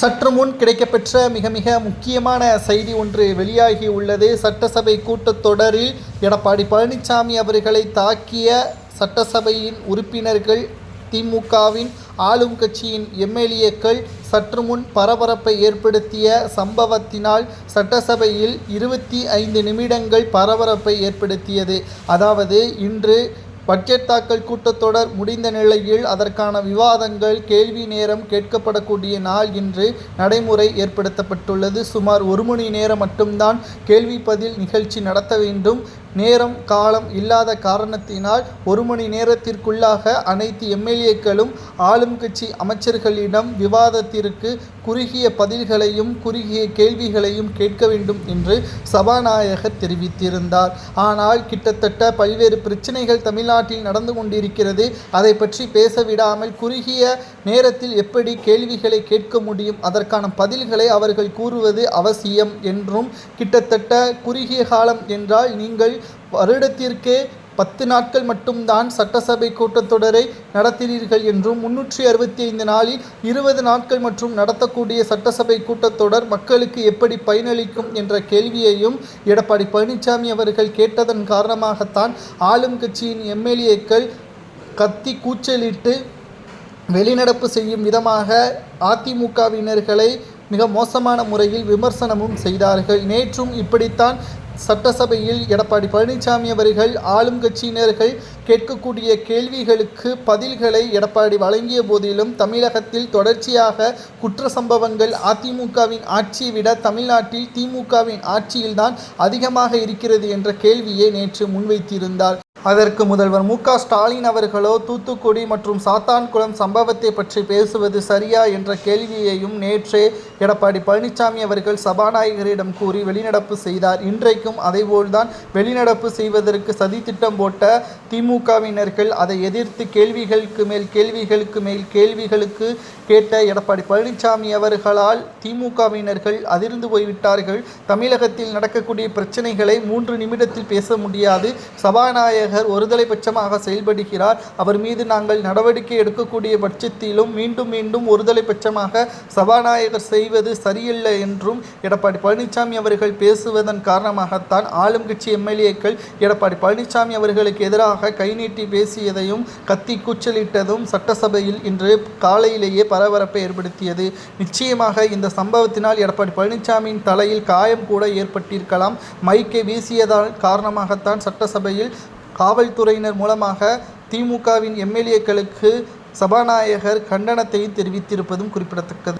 சற்று முன் கிடைக்கப்பெற்ற மிக மிக முக்கியமான செய்தி ஒன்று வெளியாகி உள்ளது. சட்டசபை கூட்டத்தொடரில் எடப்பாடி பழனிசாமி அவர்களை தாக்கிய சட்டசபையின் உறுப்பினர்கள் திமுகவின் ஆளும் கட்சியின் எம்எல்ஏக்கள் சற்று முன் பரபரப்பை ஏற்படுத்திய சம்பவத்தினால் சட்டசபையில் இருபத்தி ஐந்து நிமிடங்கள் பரபரப்பை ஏற்படுத்தியது. அதாவது இன்று பட்ஜெட் தாக்கல் கூட்டத்தொடர் முடிந்த நிலையில் அதற்கான விவாதங்கள் கேள்வி நேரம் கேட்கப்படக்கூடிய நாள் இன்று நடைமுறை ஏற்படுத்தப்பட்டுள்ளது. சுமார் ஒரு மணி நேரம் மட்டும்தான் கேள்வி பதில் நிகழ்ச்சி நடத்த வேண்டும். நேரம் காலம் இல்லாத காரணத்தினால் ஒரு மணி நேரத்திற்குள்ளாக அனைத்து எம்எல்ஏக்களும் ஆளும் கட்சி அமைச்சர்களிடம் விவாதத்திற்கு குறுகிய பதில்களையும் குறுகிய கேள்விகளையும் கேட்க வேண்டும் என்று சபாநாயகர் தெரிவித்திருந்தார். ஆனால் கிட்டத்தட்ட பல்வேறு பிரச்சனைகள் தமிழ்நாட்டில் நடந்து கொண்டிருக்கிறது. அதை பற்றி பேச விடாமல் குறுகிய நேரத்தில் எப்படி கேள்விகளை கேட்க முடியும் அதற்கான பதில்களை அவர்கள் கூறுவது அவசியம் என்றும் கிட்டத்தட்ட குறுகிய காலம் என்றால் நீங்கள் வருடத்திற்கே பத்து நாட்கள் மட்டும்தான் சட்டசபை கூட்டத்தொடரை நடத்தினீர்கள் என்றும் முன்னூற்றி அறுபத்தி ஐந்து நாளில் இருபது நாட்கள் மற்றும் நடத்தக்கூடிய சட்டசபை கூட்டத்தொடர் மக்களுக்கு எப்படி பயனளிக்கும் என்ற கேள்வியையும் எடப்பாடி பழனிசாமி அவர்கள் கேட்டதன் காரணமாகத்தான் ஆளும் கட்சியின் எம்எல்ஏக்கள் கத்தி கூச்சலிட்டு வெளிநடப்பு செய்யும் விதமாக அதிமுகவினர்களை மிக மோசமான முறையில் விமர்சனமும் செய்தார்கள். நேற்றும் இப்படித்தான் சட்டசபையில் எடப்பாடி பழனிசாமி அவர்கள் ஆளும் கட்சியினர்கள் கேட்கக்கூடிய கேள்விகளுக்கு பதில்களை எடப்பாடி வழங்கிய போதிலும் தமிழகத்தில் தொடர்ச்சியாக குற்ற சம்பவங்கள் அதிமுகவின் ஆட்சியை விட தமிழ்நாட்டில் திமுகவின் ஆட்சியில்தான் அதிகமாக இருக்கிறது என்ற கேள்வியை நேற்று முன்வைத்திருந்தார். அதற்கு முதல்வர் மு ஸ்டாலின் அவர்களோ தூத்துக்குடி மற்றும் சாத்தான்குளம் சம்பவத்தை பற்றி பேசுவது சரியா என்ற கேள்வியையும் நேற்றே எடப்பாடி பழனிசாமி அவர்கள் சபாநாயகரிடம் கூறி வெளிநடப்பு செய்தார். இன்றைக்கும் அதேபோல்தான் வெளிநடப்பு செய்வதற்கு சதித்திட்டம் போட்ட திமுகவினர்கள் அதை எதிர்த்து கேள்விகளுக்கு மேல் கேள்விகளுக்கு மேல் கேள்விகளுக்கு கேட்ட எடப்பாடி பழனிசாமி அவர்களால் திமுகவினர்கள் அதிர்ந்து போய்விட்டார்கள். தமிழகத்தில் நடக்கக்கூடிய பிரச்சனைகளை மூன்று நிமிடத்தில் பேச முடியாது. சபாநாயகர் ஒருதலை பட்சமாக செயல்படுகிறார். அவர் மீது நாங்கள் நடவடிக்கை எடுக்கக்கூடிய பட்சத்திலும் மீண்டும் மீண்டும் ஒருதலை பட்சமாக சபாநாயகர் செய்வது சரியில்லை என்றும் எடப்பாடி பழனிசாமி அவர்கள் பேசுவதன் காரணமாகத்தான் ஆளும் கட்சி எம்எல்ஏக்கள் எடப்பாடி பழனிசாமி அவர்களுக்கு எதிராக கை நீட்டி பேசியதையும் கத்தி கூச்சலிட்டதும் சட்டசபையில் இன்று காலையிலேயே பரபரப்பை ஏற்படுத்தியது. நிச்சயமாக இந்த சம்பவத்தினால் எடப்பாடி பழனிசாமியின் தலையில் காயம் கூட ஏற்பட்டிருக்கலாம். மைக்கை வீசியதால் காரணமாகத்தான் சட்டசபையில் காவல்துறையினர் மூலமாக திமுகவின் எம்எல்ஏக்களுக்கு சபாநாயகர் கண்டனத்தை தெரிவித்திருப்பதும் குறிப்பிடத்தக்கது.